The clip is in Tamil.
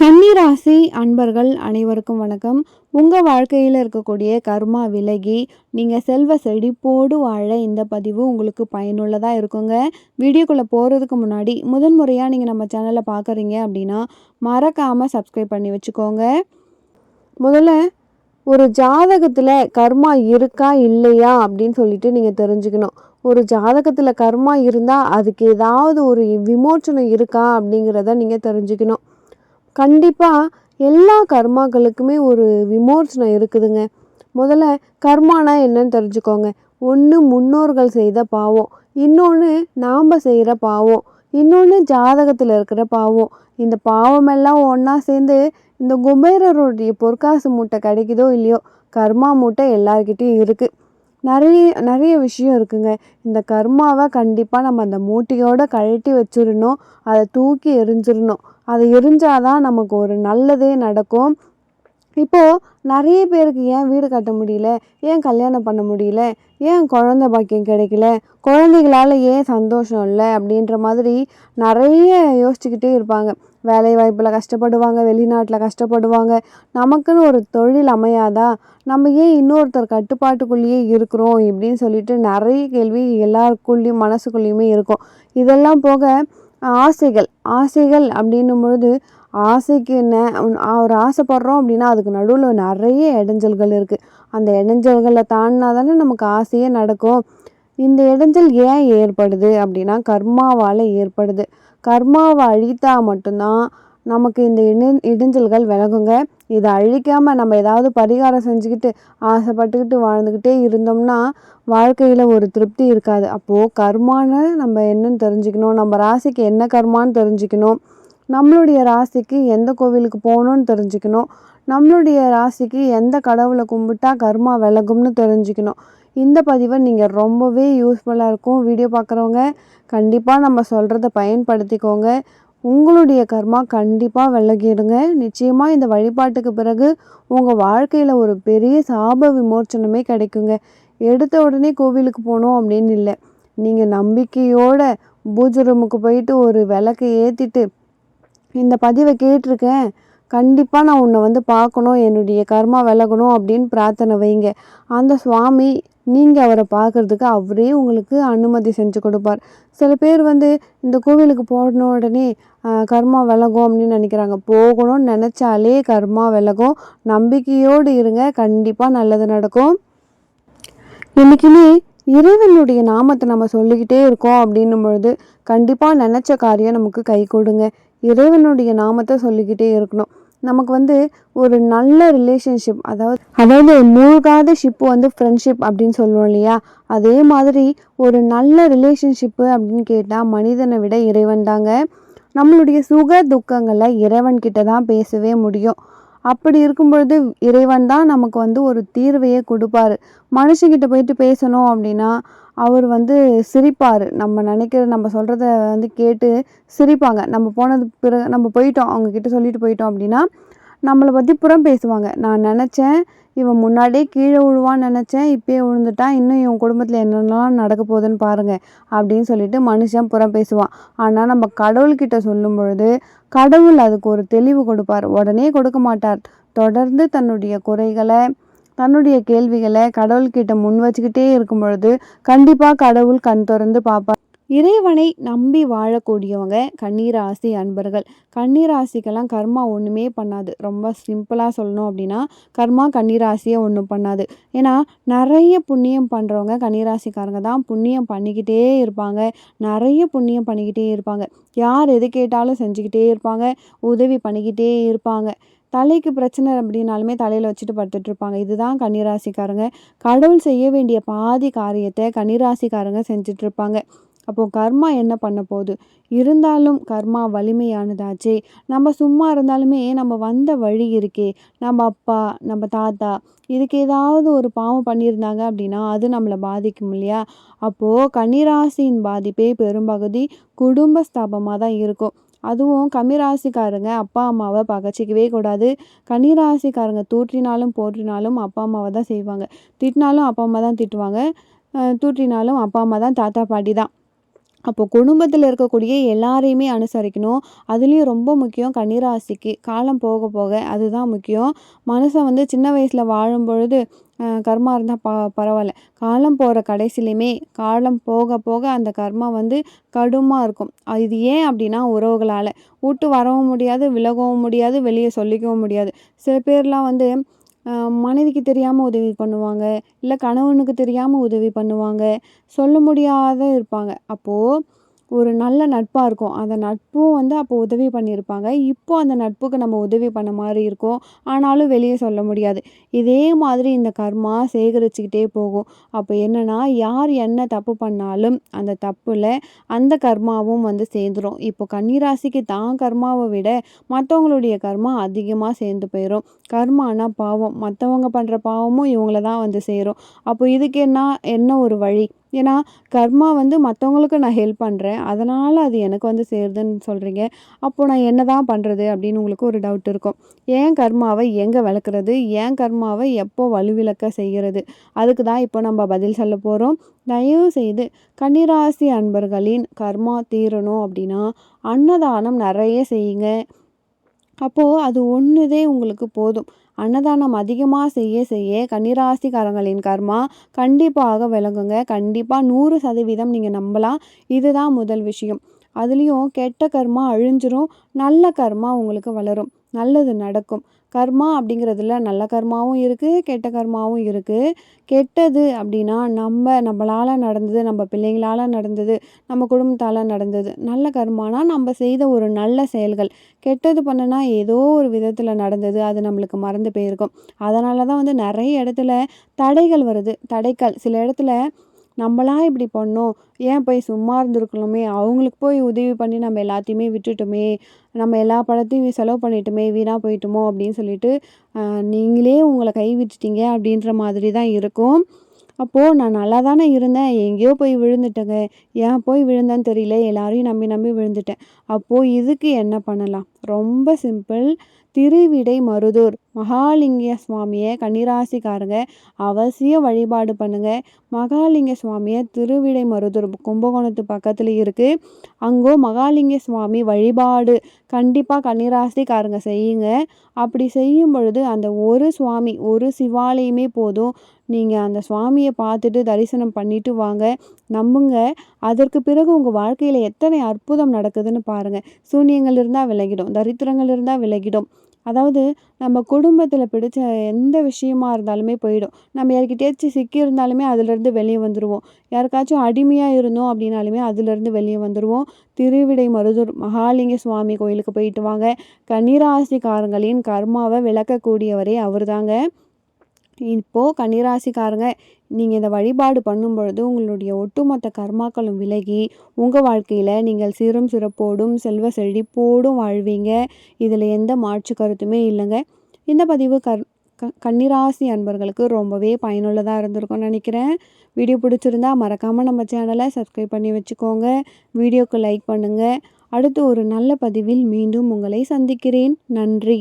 கன்னிராசி அன்பர்கள் அனைவருக்கும் வணக்கம். உங்கள் வாழ்க்கையில் இருக்கக்கூடிய கர்மா விலகி நீங்கள் செல்வ செழிப்போடு வாழ இந்த பதிவு உங்களுக்கு பயனுள்ளதாக இருக்குங்க. வீடியோக்குள்ளே போகிறதுக்கு முன்னாடி முதன் முறையாக நீங்கள் நம்ம சேனலை பார்க்குறீங்க அப்படின்னா மறக்காமல் சப்ஸ்கிரைப் பண்ணி வச்சுக்கோங்க. முதல்ல ஒரு ஜாதகத்தில் கர்மா இருக்கா இல்லையா அப்படின்னு சொல்லிட்டு நீங்கள் தெரிஞ்சுக்கணும். ஒரு ஜாதகத்தில் கர்மா இருந்தால் அதுக்கு ஏதாவது ஒரு விமோச்சனம் இருக்கா அப்படிங்கிறத நீங்கள் தெரிஞ்சுக்கணும். கண்டிப்பாக எல்லா கர்மாக்களுக்குமே ஒரு விமோசனம் இருக்குதுங்க. முதல்ல கர்மானா என்னன்னு தெரிஞ்சுக்கோங்க. ஒன்று முன்னோர்கள் செய்த பாவம். இன்னொன்று நாம் செய்கிற பாவம். இன்னொன்று ஜாதகத்தில் இருக்கிற பாவம். இந்த பாவமெல்லாம் ஒன்றா சேர்ந்து இந்த குபேரருடைய பொற்காசு மூட்டை கிடைக்குதோ இல்லையோ கர்மா மூட்டை எல்லார்கிட்டேயும் இருக்குது நிறைய நிறைய விஷயம் இருக்குங்க. இந்த கர்மாவை கண்டிப்பாக நம்ம அந்த மூட்டையோடு கழட்டி வச்சிடணும். அதை தூக்கி எரிஞ்சிடணும் அதை எரிஞ்சாதான் நமக்கு ஒரு நல்லதே நடக்கும். இப்போது நிறைய பேருக்கு ஏன் வீடு கட்ட முடியல? ஏன் கல்யாணம் பண்ண முடியல? ஏன் குழந்த பாக்கியம் கிடைக்கல? குழந்தைகளால் ஏன் சந்தோஷம் இல்லை? அப்படின்ற மாதிரி நிறைய யோசிச்சுக்கிட்டே இருப்பாங்க. வேலை வாய்ப்பில் கஷ்டப்படுவாங்க வெளிநாட்டில் கஷ்டப்படுவாங்க. நமக்குன்னு ஒரு தொழில் அமையாதா? நம்ம ஏன் இன்னொருத்தர் கட்டுப்பாட்டுக்குள்ளேயே இருக்கிறோம்? இப்படின்னு சொல்லிட்டு நிறைய கேள்வி எல்லாருக்குள்ளேயும் மனசுக்குள்ளேயுமே இருக்கும். இதெல்லாம் போக ஆசைகள் ஆசைகள் அப்படின்னும் பொழுது ஆசைக்கு ந ஒரு ஆசைப்படுறோம் அப்படின்னா அதுக்கு நடுவில் நிறைய இடைஞ்சல்கள் இருக்குது அந்த இடைஞ்சல்களை தாண்டினா தானே நமக்கு ஆசையே நடக்கும். இந்த இடைஞ்சல் ஏன் ஏற்படுது அப்படின்னா கர்மாவால் ஏற்படுது. கர்மாவை அழித்தா மட்டும்தான் நமக்கு இந்த இடி இடைஞ்சல்கள் விலகுங்க. இதை அழிக்காமல் நம்ம ஏதாவது பரிகாரம் செஞ்சுக்கிட்டு ஆசைப்பட்டுக்கிட்டு வாழ்ந்துக்கிட்டே இருந்தோம்னா வாழ்க்கையில் ஒரு திருப்தி இருக்காது. அப்போது கர்மான்னு நம்ம என்னன்னு தெரிஞ்சுக்கணும். நம்ம ராசிக்கு என்ன கர்மான்னு தெரிஞ்சுக்கணும். நம்மளுடைய ராசிக்கு எந்த கோவிலுக்கு போகணுன்னு தெரிஞ்சுக்கணும். நம்மளுடைய ராசிக்கு எந்த கடவுளை கும்பிட்டா கர்மா விலகும்னு தெரிஞ்சுக்கணும். இந்த பதிவை நீங்கள் ரொம்பவே யூஸ்ஃபுல்லாக இருக்கும். வீடியோ பார்க்குறவங்க கண்டிப்பாக நம்ம சொல்கிறத பயன்படுத்திக்கோங்க. உங்களுடைய கர்மா கண்டிப்பாக விலகிடுங்க. நிச்சயமாக இந்த வழிபாட்டுக்கு பிறகு உங்கள் வாழ்க்கையில் ஒரு பெரிய சாப விமோச்சனமே கிடைக்குங்க. எடுத்த உடனே கோவிலுக்கு போகணும் அப்படின்னு இல்லை. நீங்கள் நம்பிக்கையோட பூஜை ரூமுக்கு போயிட்டு ஒரு விளக்கை ஏற்றிட்டு இந்த பதிவை கேட்டிருக்கேன். கண்டிப்பாக நான் உன்னை வந்து பார்க்கணும். என்னுடைய கர்மா விலகணும் அப்படின்னு பிரார்த்தனை வைங்க. அந்த சுவாமி நீங்கள் அவரை பார்க்குறதுக்கு அவரே உங்களுக்கு அனுமதி செஞ்சு கொடுப்பார். சில பேர் வந்து இந்த கோவிலுக்கு போன உடனே கர்மா விலகும் அப்படின்னு நினைக்கிறாங்க. போகணும்னு நினச்சாலே கர்மா விலகும். நம்பிக்கையோடு இருங்க. கண்டிப்பாக நல்லது நடக்கும். என்றைக்குமே இறைவனுடைய நாமத்தை நம்ம சொல்லிக்கிட்டே இருக்கோம் அப்படின்னும் பொழுது கண்டிப்பாக நினச்ச காரியம் நமக்கு கை கொடுங்க. இறைவனுடைய நாமத்தை சொல்லிக்கிட்டே இருக்கணும். நமக்கு வந்து ஒரு நல்ல ரிலேஷன்ஷிப் அதாவது அதாவது மூழ்காத ஷிப்பு வந்து ஃப்ரெண்ட்ஷிப் அப்படின்னு சொல்லுவோம் இல்லையா? அதே மாதிரி ஒரு நல்ல ரிலேஷன்ஷிப்பு அப்படின்னு கேட்டால் மனிதனை விட இறைவன் தாங்க. நம்மளுடைய சுக துக்கங்களை இறைவன்கிட்ட தான் பேசவே முடியும். அப்படி இருக்கும் பொழுது இறைவன் தான் நமக்கு வந்து ஒரு தீர்வையே கொடுப்பாரு. மனுஷங்கிட்ட போயிட்டு பேசணும் அப்படின்னா அவர் வந்து சிரிப்பார். நம்ம நினைக்கிற நம்ம சொல்கிறத வந்து கேட்டு சிரிப்பாங்க. நம்ம போனது பிறகு நம்ம போயிட்டோம். அவங்கக்கிட்ட சொல்லிட்டு போயிட்டோம் அப்படின்னா நம்மளை பற்றி புறம் பேசுவாங்க. நான் நினச்சேன் இவன் முன்னாடியே கீழே விழுவான்னு நினச்சேன். இப்போயே விழுந்துட்டான். இன்னும் இவன் குடும்பத்தில் என்னென்னலாம் நடக்க போகுதுன்னு பாருங்கள் அப்படின்னு சொல்லிட்டு மனுஷன் புறம் பேசுவான். ஆனால் நம்ம கடவுள்கிட்ட சொல்லும் பொழுது கடவுள் அதுக்கு ஒரு தெளிவு கொடுப்பார். உடனே கொடுக்க மாட்டார். தொடர்ந்து தன்னுடைய குறைகளை தன்னுடைய கேள்விகளை கடவுள்கிட்ட முன் வச்சுக்கிட்டே இருக்கும் பொழுது கண்டிப்பாக கடவுள் கண் திறந்து பார்ப்பார். இறைவனை நம்பி வாழக்கூடியவங்க கண்ணீராசி அன்பர்கள். கண்ணீராசிக்கெல்லாம் கர்மா ஒன்றுமே பண்ணாது. ரொம்ப சிம்பிளாக சொல்லணும் அப்படின்னா கர்மா கண்ணீராசியை ஒன்றும் பண்ணாது. ஏன்னா நிறைய புண்ணியம் பண்ணுறவங்க கண்ணீராசிக்காரங்க தான் புண்ணியம் பண்ணிக்கிட்டே இருப்பாங்க. நிறைய புண்ணியம் பண்ணிக்கிட்டே இருப்பாங்க. யார் எது கேட்டாலும் செஞ்சுக்கிட்டே இருப்பாங்க. உதவி பண்ணிக்கிட்டே இருப்பாங்க. தலைக்கு பிரச்சனை அப்படின்னாலுமே தலையில் வச்சுட்டு படுத்துட்ருப்பாங்க. இதுதான் கன்னிராசிக்காரங்க. கடவுள் செய்ய வேண்டிய பாதி காரியத்தை கன்னிராசிக்காரங்க செஞ்சிட்ருப்பாங்க. அப்போது கர்மா என்ன பண்ண போகுது? இருந்தாலும் கர்மா வலிமையானதாச்சே. நம்ம சும்மா இருந்தாலுமே நம்ம வந்த வழி இருக்கே. நம்ம அப்பா நம்ம தாத்தா இதுக்கு ஏதாவது ஒரு பாவம் பண்ணியிருந்தாங்க அப்படின்னா அது நம்மளை பாதிக்கும் இல்லையா? அப்போது கன்னிராசியின் பாதிப்பே பெரும்பகுதி குடும்ப ஸ்தாபமாக தான் இருக்கும். அதுவும் கன்னிராசிக்காரங்க அப்பா அம்மாவை பகச்சிக்கவே கூடாது. கன்னிராசிக்காரங்க தூற்றினாலும் போற்றினாலும் அப்பா அம்மாவை தான் செய்வாங்க. திட்டினாலும் அப்பா அம்மா தான் திட்டுவாங்க. தூற்றினாலும் அப்பா அம்மா தான் தாத்தா பாட்டி தான். அப்போ குடும்பத்தில் இருக்கக்கூடிய எல்லாரையுமே அனுசரிக்கணும். அதுலேயும் ரொம்ப முக்கியம் கன்னிராசிக்கு காலம் போக போக அதுதான் முக்கியம். மனசை வந்து சின்ன வயசில் வாழும் பொழுது கர்மா இருந்தால் ப பரவாயில்ல. காலம் போகிற கடைசிலையுமே காலம் போக போக அந்த கர்மா வந்து கடுமாக இருக்கும். இது ஏன் அப்படின்னா உறவுகளால். விட்டு வரவும் முடியாது விலகவும் முடியாது வெளியே சொல்லிக்கவும் முடியாது. சில பேர்லாம் வந்து மனைவிக்கு தெரியாமல் உதவி பண்ணுவாங்க இல்லை கணவனுக்கு தெரியாமல் உதவி பண்ணுவாங்க சொல்ல முடியாத இருப்பாங்க. அப்போது ஒரு நல்ல நட்பாக இருக்கும். அந்த நட்பும் வந்து அப்போ உதவி பண்ணியிருப்பாங்க. இப்போ அந்த நட்புக்கு நம்ம உதவி பண்ண மாதிரி இருக்கும். ஆனாலும் வெளியே சொல்ல முடியாது. இதே மாதிரி இந்த கர்மா சேகரிச்சுக்கிட்டே போகும். அப்போ என்னென்னா யார் என்ன தப்பு பண்ணாலும் அந்த தப்பில் அந்த கர்மாவும் வந்து சேர்ந்துடும் இப்போ கன்னிராசிக்கு தான் கர்மாவை விட மற்றவங்களுடைய கர்மா அதிகமாக சேர்ந்து போயிடும் கர்மானா பாவம். மற்றவங்க பண்ணுற பாவமும் இவங்கள தான் வந்து சேரும். அப்போ இதுக்கு என்ன என்ன ஒரு வழி? ஏன்னா கர்மா வந்து மற்றவங்களுக்கு நான் ஹெல்ப் பண்ணுறேன் அதனால் அது எனக்கு வந்து சேருதுன்னு சொல்கிறீங்க அப்போது நான் என்ன தான் பண்ணுறது அப்படின்னு உங்களுக்கு ஒரு டவுட் இருக்கும். ஏன் கர்மாவை எங்கே விளக்குறது ஏன் கர்மாவை எப்போ வலுவிளக்க செய்கிறது? அதுக்கு தான் இப்போ நம்ம பதில் சொல்ல போகிறோம் தயவு செய்து கன்னிராசி அன்பர்களின் கர்மா தீரணும் அப்படின்னா அன்னதானம் நிறைய செய்யுங்க. அப்போது அது ஒன்றுதே உங்களுக்கு போதும். அன்னதானம் அதிகமாக செய்ய செய்ய கன்னிராசிக்காரங்களின் கர்மா கண்டிப்பாக விளங்குங்க. கண்டிப்பாக நூறு சதவீதம் நீங்கள் நம்பலாம். இதுதான் முதல் விஷயம். அதுலேயும் கெட்ட கர்மா அழிஞ்சிரும். நல்ல கர்மா உங்களுக்கு வளரும். நல்லது நடக்கும். கர்மா அப்படிங்கிறதுல நல்ல கர்மாவும் இருக்குது கெட்ட கர்மாவும் இருக்குது கெட்டது அப்படின்னா நம்ம நம்மளால் நடந்தது நம்ம பிள்ளைங்களால் நடந்தது நம்ம குடும்பத்தால் நடந்தது. நல்ல கர்மானா நம்ம செய்த ஒரு நல்ல செயல்கள். கெட்டது பண்ணனா ஏதோ ஒரு விதத்தில் நடந்தது அது நம்மளுக்கு மறந்து போயிருக்கும். அதனால தான் வந்து நிறைய இடத்துல தடைகள் வருது. தடைகள். சில இடத்துல நம்மளா இப்படி பண்ணோம். ஏன் போய் சும்மா இருந்திருக்கணுமே? அவங்களுக்கு போய் உதவி பண்ணி நம்ம எல்லாத்தையுமே விட்டுட்டோமே? நம்ம எல்லா பணத்தையும் செலவு பண்ணிட்டோமே வீணாக போயிட்டோமோ அப்படின்னு சொல்லிட்டு நீங்களே உங்களை கை விட்டுட்டீங்க அப்படின்ற மாதிரி தான் இருக்கும். அப்போது நான் நல்லா தானே இருந்தேன். எங்கேயோ போய் விழுந்துட்டேங்க. ஏன் போய் விழுந்தேன்னு தெரியல. எல்லாரையும் நம்பி நம்பி விழுந்துட்டேன். அப்போது இதுக்கு என்ன பண்ணலாம்? ரொம்ப சிம்பிள். திருவிடை மருதூர். மகாலிங்க சுவாமியை கன்னிராசிக்காரங்க அவசியம் வழிபாடு பண்ணுங்கள் மகாலிங்க சுவாமியை திருவிடை மருதூர் கும்பகோணத்து பக்கத்தில் இருக்குது அங்கோ மகாலிங்க சுவாமி வழிபாடு கண்டிப்பாக கன்னிராசிக்காரங்க செய்யுங்க. அப்படி செய்யும் பொழுது அந்த ஒரு சுவாமி ஒரு சிவாலயமே போதும். நீங்கள் அந்த சுவாமியை பார்த்துட்டு தரிசனம் பண்ணிட்டு வாங்க. நம்புங்க. அதற்கு பிறகு உங்கள் வாழ்க்கையில் எத்தனை அற்புதம் நடக்குதுன்னு பாருங்கள் சூன்யங்கள் இருந்தால் விலகிடும். தரித்திரங்கள் இருந்தால் விலகிடும். அதாவது நம்ம குடும்பத்தில் பிடிச்ச எந்த விஷயமா இருந்தாலுமே போயிடும். நம்ம யார்கிட்டயாச்சும் சிக்கி இருந்தாலுமே அதுலேருந்து வெளியே வந்துடுவோம் யாருக்காச்சும் அடிமையாக இருந்தோம் அப்படின்னாலுமே அதுலேருந்து வெளியே வந்துடுவோம் திருவிடை மருதூர் மகாலிங்க சுவாமி கோயிலுக்கு போயிட்டு வாங்க. கன்னிராசிக்காரங்களின் கர்மாவை விளக்கக்கூடியவரே அவர் தாங்க இப்போது கன்னிராசிக்காரங்க நீங்கள் இந்த வழிபாடு பண்ணும் பொழுது உங்களுடைய ஒட்டுமொத்த கர்மாக்களும் விலகி உங்கள் வாழ்க்கையில் நீங்கள் சீரும் சிறப்போடும் செல்வ செழிப்போடும் வாழ்வீங்க. இதில் எந்த மாற்று கருத்துமே இல்லைங்க. இந்த பதிவு கர் க கன்னிராசி அன்பர்களுக்கு ரொம்பவே பயனுள்ளதாக இருந்திருக்கும்னு நினைக்கிறேன். வீடியோ பிடிச்சிருந்தா மறக்காமல் நம்ம சேனலை சப்ஸ்கிரைப் பண்ணி வச்சுக்கோங்க. வீடியோக்கு லைக் பண்ணுங்கள் அடுத்து ஒரு நல்ல பதிவில் மீண்டும் உங்களை சந்திக்கிறேன். நன்றி.